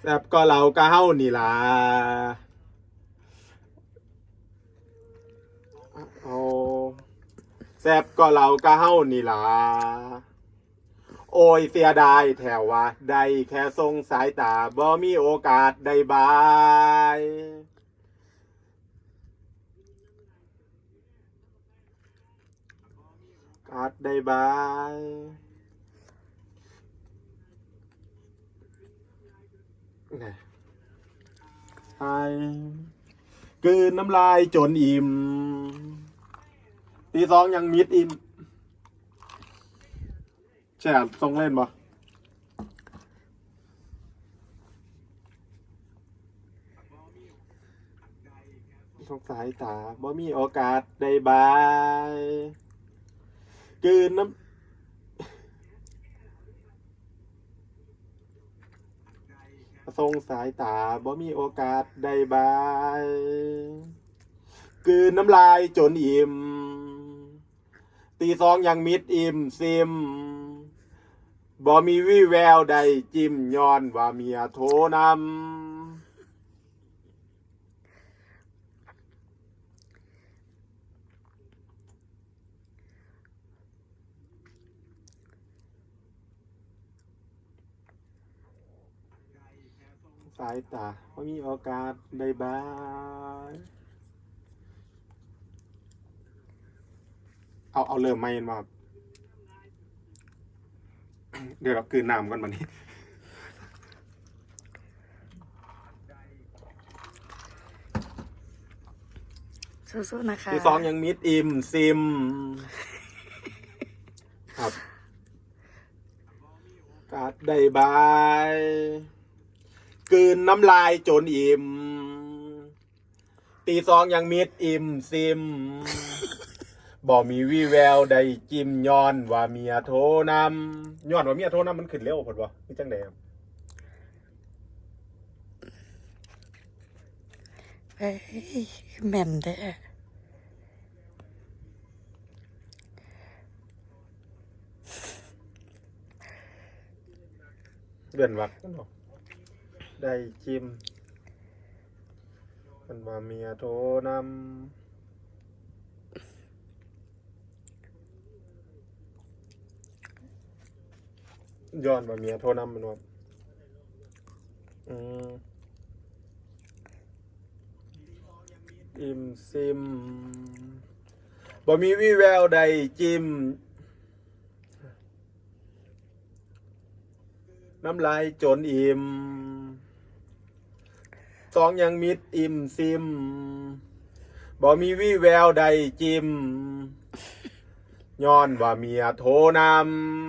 แซบก็เราก็เฮานี่ล่ะเอาแซบก็เราก็เฮานี่ล่ะโอ้ยเสียดายแถวว่าได้แค่ทรงสายตาบ่มีโอกาสได้บายกาดได้บาย ไอ้กืนน้ำลายจนอิ่มตีสองยังมิดอิ่มแช่ทรงเล่นบ่สงสายตาบ่มีโอกาสได้บายกืนน้ำ ทรงสายตาบ่มีโอกาสได้บายกืนน้ำลายจนอิ่ม ตีซองยังมิดอิ่มซิมบ่มีวี่แววใดจิ้มย้อนว่าเมียโทรนำ สายตาไม่มีโอกาสได้บายเอา เอาเริ่มไม่มาเดี๋ยวเราคืนน้ำกันมานี้สู้ๆนะคะที่สองยังมิดอิมซิม ครับกาดได้บาย กลืนน้ำลายจนอิ่ม ตีสองยังมิดอิ่มซิม บอกมีวี่แววใดจิ้มย้อนว่าเมียโทรนำย้อนว่าเมียโทรนำมันขึ้นเร็วผดวะนี่จังไดครับเฮ้ยแม่นเด้อเดือนวักกันเนาะ ได้จิ้มมันว่าเมียโทรนำย้อนว่าเมียโทรนำมันว่าอืมอิมซิมบ่มีวี่แววใดจิม น้ำลายจนอิ่ม สองยังมิดอิ่มซิมบ่มีวี่แววใดจิมย้อนว่าเมียโทรนำ